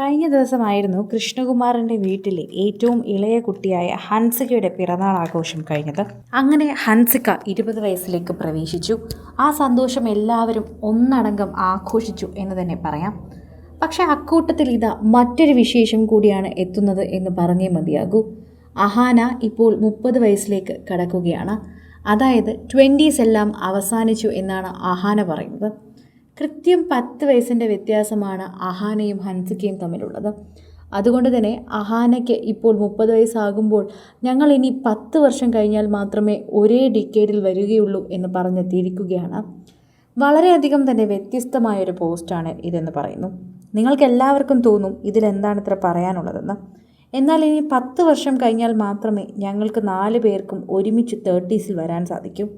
കഴിഞ്ഞ ദിവസമായിരുന്നു കൃഷ്ണകുമാറിന്റെ വീട്ടിലെ ഏറ്റവും ഇളയ കുട്ടിയായ ഹൻസികയുടെ പിറന്നാൾ ആഘോഷം കഴിഞ്ഞത്. അങ്ങനെ ഹൻസിക ഇരുപത് വയസ്സിലേക്ക് പ്രവേശിച്ചു. ആ സന്തോഷം എല്ലാവരും ഒന്നടങ്കം ആഘോഷിച്ചു എന്ന് തന്നെ പറയാം. പക്ഷേ അക്കൂട്ടത്തിൽ ഇതാ മറ്റൊരു വിശേഷം കൂടിയാണ് എത്തുന്നത് എന്ന് പറഞ്ഞേ മതിയാകൂ. അഹാന ഇപ്പോൾ മുപ്പത് വയസ്സിലേക്ക് കടക്കുകയാണ്. അതായത് ട്വന്റീസ് എല്ലാം അവസാനിച്ചു എന്നാണ് അഹാന പറയുന്നത്. കൃത്യം പത്ത് വയസ്സിന്റെ വ്യത്യാസമാണ് അഹാനയും ഹൻസിക്കയും തമ്മിലുള്ളത്. അതുകൊണ്ട് തന്നെ അഹാനയ്ക്ക് ഇപ്പോൾ മുപ്പത് വയസ്സാകുമ്പോൾ ഞങ്ങൾ ഇനി പത്ത് വർഷം കഴിഞ്ഞാൽ മാത്രമേ ഒരേ ഡിക്കേഡിൽ വരികയുള്ളൂ എന്ന് പറഞ്ഞെത്തിയിരിക്കുകയാണ്. വളരെയധികം തന്നെ വ്യത്യസ്തമായൊരു പോസ്റ്റാണ് ഇതെന്ന് പറയുന്നു. നിങ്ങൾക്ക് എല്ലാവർക്കും തോന്നും ഇതിലെന്താണ് ഇത്ര പറയാനുള്ളതെന്ന്. എന്നാൽ ഇനി പത്ത് വർഷം കഴിഞ്ഞാൽ മാത്രമേ ഞങ്ങൾക്ക് നാല് പേർക്കും ഒരുമിച്ച് തേർട്ടീസിൽ വരാൻ സാധിക്കൂ.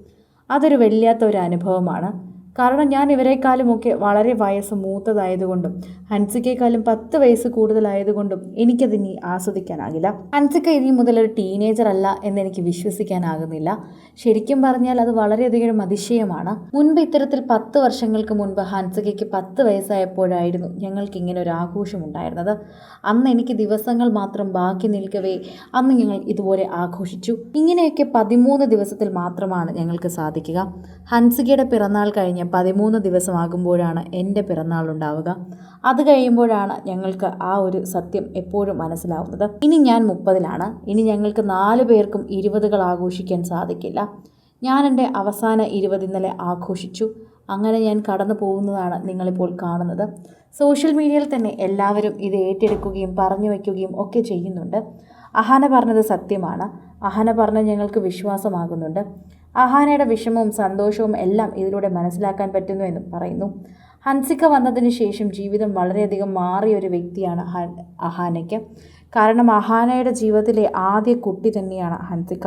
അതൊരു വല്ലാത്ത ഒരു അനുഭവമാണ്. കാരണം ഞാൻ ഇവരെക്കാളുമൊക്കെ വളരെ വയസ്സ് മൂത്തതായതുകൊണ്ടും ഹൻസിക്കേക്കാളും പത്ത് വയസ്സ് കൂടുതലായതുകൊണ്ടും എനിക്കതിനി ആസ്വദിക്കാനാകില്ല. ഹൻസിക്ക ഇനി മുതൽ ഒരു ടീനേജർ അല്ല എന്ന് എന്നെനിക്ക് വിശ്വസിക്കാനാകുന്നില്ല. ശരിക്കും പറഞ്ഞാൽ അത് വളരെയധികം അതിശയമാണ്. മുൻപ് ഇത്തരത്തിൽ പത്ത് വർഷങ്ങൾക്ക് മുൻപ് ഹൻസികയ്ക്ക് പത്ത് വയസ്സായപ്പോഴായിരുന്നു ഞങ്ങൾക്ക് ഇങ്ങനെ ഒരു ആഘോഷം ഉണ്ടായിരുന്നത്. അന്ന് എനിക്ക് ദിവസങ്ങൾ മാത്രം ബാക്കി നിൽക്കവേ അന്ന് ഞങ്ങൾ ഇതുപോലെ ആഘോഷിച്ചു. ഇങ്ങനെയൊക്കെ പതിമൂന്ന് ദിവസത്തിൽ മാത്രമാണ് ഞങ്ങൾക്ക് സാധിക്കുക. ഹൻസികയുടെ പിറന്നാൾ കഴിഞ്ഞ് പതിമൂന്ന് ദിവസമാകുമ്പോഴാണ് എന്റെ പിറന്നാൾ ഉണ്ടാവുക. അത് കഴിയുമ്പോഴാണ് ഞങ്ങൾക്ക് ആ ഒരു സത്യം എപ്പോഴും മനസ്സിലാവുന്നത്. ഇനി ഞാൻ മുപ്പതിലാണ്. ഇനി ഞങ്ങൾക്ക് നാല് പേർക്കും ഇരുപതുകൾ ആഘോഷിക്കാൻ സാധിക്കില്ല. ഞാൻ എന്റെ അവസാന ഇരുപത് ഇന്നലെ ആഘോഷിച്ചു. അങ്ങനെ ഞാൻ കടന്നു പോകുന്നതാണ് നിങ്ങളിപ്പോൾ കാണുന്നത്. സോഷ്യൽ മീഡിയയിൽ തന്നെ എല്ലാവരും ഇത് ഏറ്റെടുക്കുകയും പറഞ്ഞു വയ്ക്കുകയും ഒക്കെ ചെയ്യുന്നുണ്ട്. അഹാന പറഞ്ഞത് സത്യമാണ്. അഹാന പറഞ്ഞത് ഞങ്ങൾക്ക് വിശ്വാസമാകുന്നുണ്ട്. അഹാനയുടെ വിഷമവും സന്തോഷവും എല്ലാം ഇതിലൂടെ മനസ്സിലാക്കാൻ പറ്റുന്നു എന്ന് പറയുന്നു. ഹൻസിക വന്നതിന് ശേഷം ജീവിതം വളരെയധികം മാറിയ ഒരു വ്യക്തിയാണ് അഹാനയ്ക്ക്. കാരണം അഹാനയുടെ ജീവിതത്തിലെ ആദ്യ കുട്ടി തന്നെയാണ് ഹൻസിക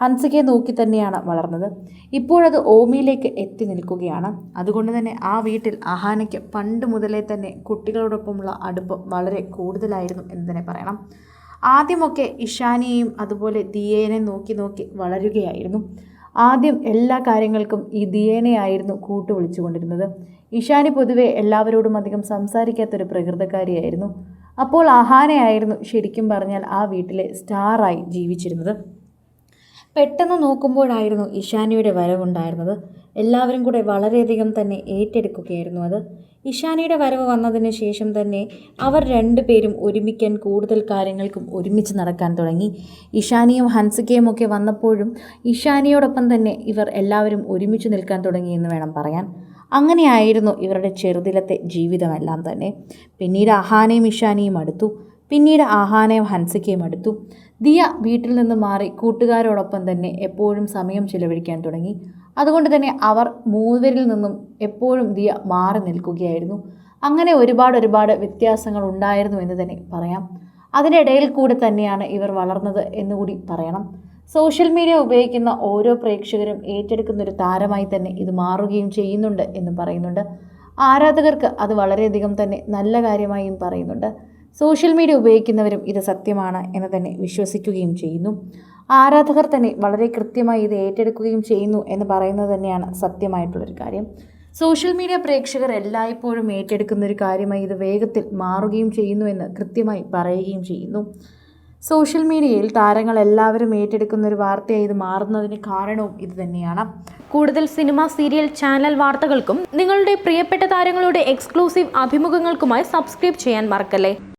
ഹൻസികയെ നോക്കി തന്നെയാണ് വളർന്നത്. ഇപ്പോഴത് ഓമിയിലേക്ക് എത്തി നിൽക്കുകയാണ്. അതുകൊണ്ട് തന്നെ ആ വീട്ടിൽ അഹാനയ്ക്ക് പണ്ട് മുതലേ തന്നെ കുട്ടികളോടൊപ്പമുള്ള അടുപ്പം വളരെ കൂടുതലായിരുന്നു എന്ന് തന്നെ പറയണം. ആദ്യമൊക്കെ ഇഷാനിയെയും അതുപോലെ ദിയേനെ നോക്കി നോക്കി വളരുകയായിരുന്നു. ആദ്യം എല്ലാ കാര്യങ്ങൾക്കും ഈ ദിയേനയായിരുന്നു കൂട്ടു വിളിച്ചുകൊണ്ടിരുന്നത് ഇഷാനി പൊതുവെ എല്ലാവരോടും അധികം സംസാരിക്കാത്തൊരു പ്രകൃതക്കാരിയായിരുന്നു. അപ്പോൾ അഹാനയായിരുന്നു ശരിക്കും പറഞ്ഞാൽ ആ വീട്ടിലെ സ്റ്റാറായി ജീവിച്ചിരുന്നത്. പെട്ടെന്ന് നോക്കുമ്പോഴായിരുന്നു ഇഷാനിയുടെ വരവുണ്ടായിരുന്നത്. എല്ലാവരും കൂടെ വളരെയധികം തന്നെ ഏറ്റെടുക്കുകയായിരുന്നു അത്. ഇഷാനിയുടെ വരവ് വന്നതിന് ശേഷം തന്നെ അവർ രണ്ടുപേരും ഒരുമിക്കാൻ കൂടുതൽ കാര്യങ്ങൾക്കും ഒരുമിച്ച് നടക്കാൻ തുടങ്ങി. ഇഷാനിയും ഹൻസികയും ഒക്കെ വന്നപ്പോഴും ഇഷാനിയോടൊപ്പം തന്നെ ഇവർ എല്ലാവരും ഒരുമിച്ച് നിൽക്കാൻ തുടങ്ങി എന്ന് വേണം പറയാൻ. അങ്ങനെയായിരുന്നു ഇവരുടെ ചെറുതിലത്തെ ജീവിതമെല്ലാം തന്നെ. പിന്നീട് അഹാനയും ഇഷാനിയും അടുത്തു. പിന്നീട് ആഹാനയും ഹൻസിക്കയും അടുത്തു. ദിയ വീട്ടിൽ നിന്ന് മാറി കൂട്ടുകാരോടൊപ്പം തന്നെ എപ്പോഴും സമയം ചിലവഴിക്കാൻ തുടങ്ങി. അതുകൊണ്ട് തന്നെ അവർ മൂവരിൽ നിന്നും എപ്പോഴും ദിയ മാറി നിൽക്കുകയായിരുന്നു. അങ്ങനെ ഒരുപാട് ഒരുപാട് വ്യത്യാസങ്ങൾ ഉണ്ടായിരുന്നു എന്ന് തന്നെ പറയാം. അതിനിടയിൽ കൂടെ തന്നെയാണ് ഇവർ വളർന്നത് എന്നുകൂടി പറയണം. സോഷ്യൽ മീഡിയ ഉപയോഗിക്കുന്ന ഓരോ പ്രേക്ഷകരും ഏറ്റെടുക്കുന്ന ഒരു താരമായി തന്നെ ഇത് മാറുകയും ചെയ്യുന്നുണ്ട് എന്ന് പറയുന്നുണ്ട്. ആരാധകർക്ക് അത് വളരെയധികം തന്നെ നല്ല കാര്യമായും പറയുന്നുണ്ട്. സോഷ്യൽ മീഡിയ ഉപയോഗിക്കുന്നവരും ഇത് സത്യമാണ് എന്ന് തന്നെ വിശ്വസിക്കുകയും ചെയ്യുന്നു. ആരാധകർ തന്നെ വളരെ കൃത്യമായി ഇത് ഏറ്റെടുക്കുകയും ചെയ്യുന്നു എന്ന് പറയുന്നത് തന്നെയാണ് സത്യമായിട്ടുള്ളൊരു കാര്യം. സോഷ്യൽ മീഡിയ പ്രേക്ഷകർ എല്ലായ്പ്പോഴും ഏറ്റെടുക്കുന്ന ഒരു കാര്യമായി ഇത് വേഗത്തിൽ മാറുകയും ചെയ്യുന്നു എന്ന് കൃത്യമായി പറയുകയും ചെയ്യുന്നു. സോഷ്യൽ മീഡിയയിൽ താരങ്ങൾ എല്ലാവരും ഏറ്റെടുക്കുന്ന ഒരു വാർത്തയായി ഇത് മാറുന്നതിന് കാരണവും ഇത് തന്നെയാണ്. കൂടുതൽ സിനിമ സീരിയൽ ചാനൽ വാർത്തകൾക്കും നിങ്ങളുടെ പ്രിയപ്പെട്ട താരങ്ങളുടെ എക്സ്ക്ലൂസീവ് അഭിമുഖങ്ങൾക്കുമായി സബ്സ്ക്രൈബ് ചെയ്യാൻ മറക്കല്ലേ?